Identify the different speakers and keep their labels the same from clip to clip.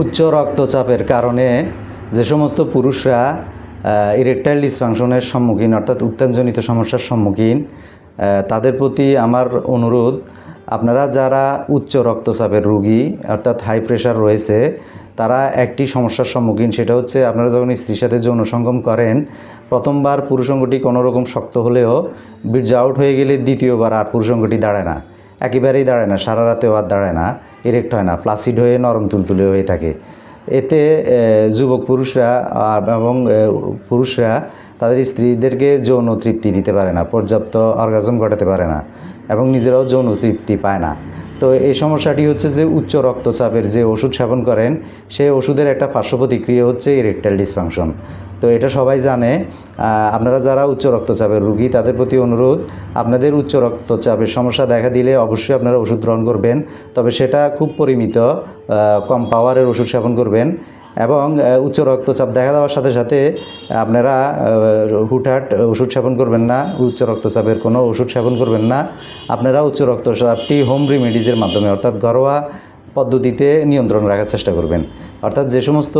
Speaker 1: উচ্চ রক্তচাপের কারণে যে সমস্ত পুরুষরা ইরেকটাইল ডিসফাংশনের সম্মুখীন, অর্থাৎ উত্তেজনিত সমস্যার সম্মুখীন তাদের প্রতি আমার অনুরোধ, আপনারা যারা উচ্চ রক্তচাপের রুগী, অর্থাৎ হাই প্রেশার রয়েছে, তারা একটি সমস্যার সম্মুখীন, সেটা হচ্ছে আপনারা যখন স্ত্রীর সাথে যৌন সঙ্গম করেন, প্রথমবার পুরুষঙ্গটি কোনো রকম শক্ত হলেও বীর্য আউট হয়ে গেলে দ্বিতীয়বার আর পুরুষঙ্গটি দাঁড়ায় না। একেবারেই দাঁড়ায় না, সারা রাতেও আর দাঁড়ায় না। ইরেক্ট হয় না প্লাসিড হয়ে, নরম তুলতুলে হয়ে থাকে। এতে যুবক পুরুষরা এবং পুরুষরা তাদের স্ত্রীদেরকে যৌন তৃপ্তি দিতে পারে না, পর্যাপ্ত অর্গাজম ঘটাতে পারে না, এবং নিজেরাও যৌন তৃপ্তি পায় না। তো এই সমস্যাটি হচ্ছে যে, উচ্চ রক্তচাপের যে ওষুধ সেবন করেন, সেই ওষুধের একটা পার্শ্ব প্রতিক্রিয়া হচ্ছে ইরেকটাইল ডিসফাংশন তো এটা সবাই জানে। আপনারা যারা উচ্চ রক্তচাপের রুগী, তাদের প্রতি অনুরোধ, আপনাদের উচ্চ রক্তচাপের সমস্যা দেখা দিলে অবশ্যই আপনারা ওষুধ গ্রহণ করবেন, তবে সেটা খুব পরিমিত কম পাওয়ারের ওষুধ সেবন করবেন এবং উচ্চ রক্তচাপ দেখা দেওয়ার সাথে সাথে আপনারা হুটহাট ওষুধ সেবন করবেন না, উচ্চ রক্তচাপের কোনো ওষুধ সেবন করবেন না। আপনারা উচ্চ রক্তচাপটি হোম রেমেডিজের মাধ্যমে, অর্থাৎ ঘরোয়া পদ্ধতিতে নিয়ন্ত্রণ রাখার চেষ্টা করবেন। অর্থাৎ যে সমস্ত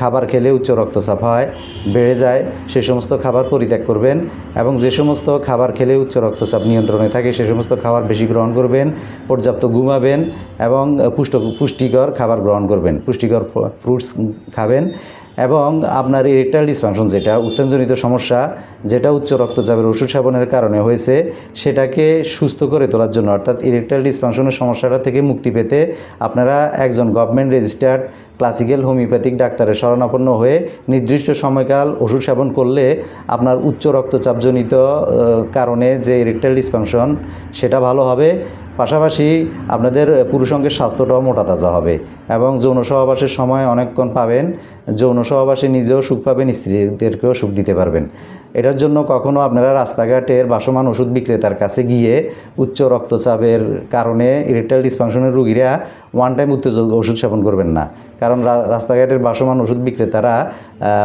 Speaker 1: খাবার খেলে উচ্চ রক্তচাপ হয়, বেড়ে যায়, সে সমস্ত খাবার পরিত্যাগ করবেন এবং যে সমস্ত খাবার খেলে উচ্চ রক্তচাপ নিয়ন্ত্রণে থাকে, সে সমস্ত খাবার বেশি গ্রহণ করবেন, পর্যাপ্ত ঘুমাবেন এবং পুষ্ট, পুষ্টিকর খাবার গ্রহণ করবেন। পুষ্টিকর ফ্রুটস খাবেন এবং আপনার ইরেকটাইল ডিসফাংশন যেটা, উত্তেজনিত সমস্যা, যেটা উচ্চ রক্তচাপের ওষুধ সেবনের কারণে হয়েছে, সেটাকে সুস্থ করে তোলার জন্য, অর্থাৎ ইরেকটাইল ডিসফাংশনের সমস্যাটা থেকে মুক্তি পেতে আপনারা একজন গভর্নমেন্ট রেজিস্টার্ড ক্লাসিক্যাল হোমিওপ্যাথিক ডাক্তারের শরণাপন্ন হয়ে নির্দিষ্ট সময়কাল ওষুধ সেবন করলে আপনার উচ্চ রক্তচাপজনিত কারণে যে ইরেকটাইল ডিসফাংশন সেটা ভালো হবে। পাশাপাশি আপনাদের পুরুষঙ্গের স্বাস্থ্যটাও মোটা তাজা হবে এবং যৌন সহবাসের সময় অনেকক্ষণ পাবেন। যৌন সহবাসে নিজেও সুখ পাবেন, স্ত্রীদেরকেও সুখ দিতে পারবেন। এটার জন্য কখনো আপনারা রাস্তাঘাটের বাসমান ওষুধ বিক্রেতার কাছে গিয়ে উচ্চ রক্তচাপের কারণে ইরেকটাইল ডিসফাংশনের রুগীরা ওয়ান টাইম উত্তেজক ওষুধ সেবন করবেন না। কারণ রাস্তাঘাটের বাসমান ওষুধ বিক্রেতারা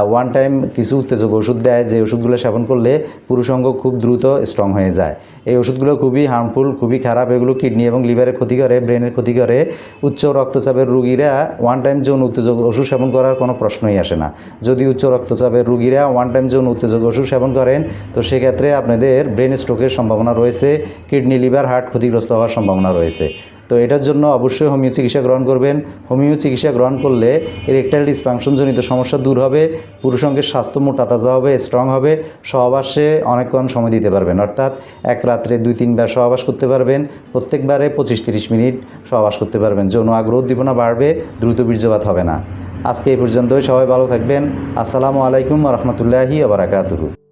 Speaker 1: ওয়ান টাইম কিছু উত্তেজক ওষুধ দেয়, যে ওষুধগুলো সেবন করলে পুরুষঙ্গ খুব দ্রুত স্ট্রং হয়ে যায়। এই ওষুধগুলো খুবই হার্মফুল খুবই খারাপ, এগুলো কিডনি এবং লিভারের ক্ষতি করে ব্রেনের ক্ষতি করে। উচ্চ রক্তচাপের রুগীরা ওয়ান টাইম যৌন উত্তেজক ওষুধ সেবন করার কোনো প্রশ্নই আসে না। যদি উচ্চ রক্তচাপের রুগীরা ওয়ান টাইম যৌন উত্তেজক ওষুধ সেবন করেন, তো সেক্ষেত্রে আপনাদের ব্রেন স্ট্রোকের সম্ভাবনা রয়েছে কিডনি লিভার হার্ট ক্ষতিগ্রস্ত হওয়ার সম্ভাবনা রয়েছে। তো এটার জন্য অবশ্যই হোমিও চিকিৎসা গ্রহণ করবেন। হোমিও চিকিৎসা গ্রহণ করলে ইরেকটাইল ডিসফাংশনজনিত সমস্যা দূর হবে পুরুষঙ্গের স্বাস্থ্য মোটা তাজা হবে স্ট্রং হবে, সহবাসে অনেকক্ষণ সময় দিতে পারবেন। অর্থাৎ এক রাত্রে দুই, তিনবার সহবাস করতে পারবেন, প্রত্যেকবারে পঁচিশ, তিরিশ মিনিট সহবাস করতে পারবেন। যৌন আগ্রহ উদ্দীপনা বাড়বে, দ্রুত বীর্যপাত হবে না। আজকে এই পর্যন্তই, সবাই ভালো থাকবেন। আসসালামু আলাইকুম রহমতুল্লাহি আবরাকাতুহু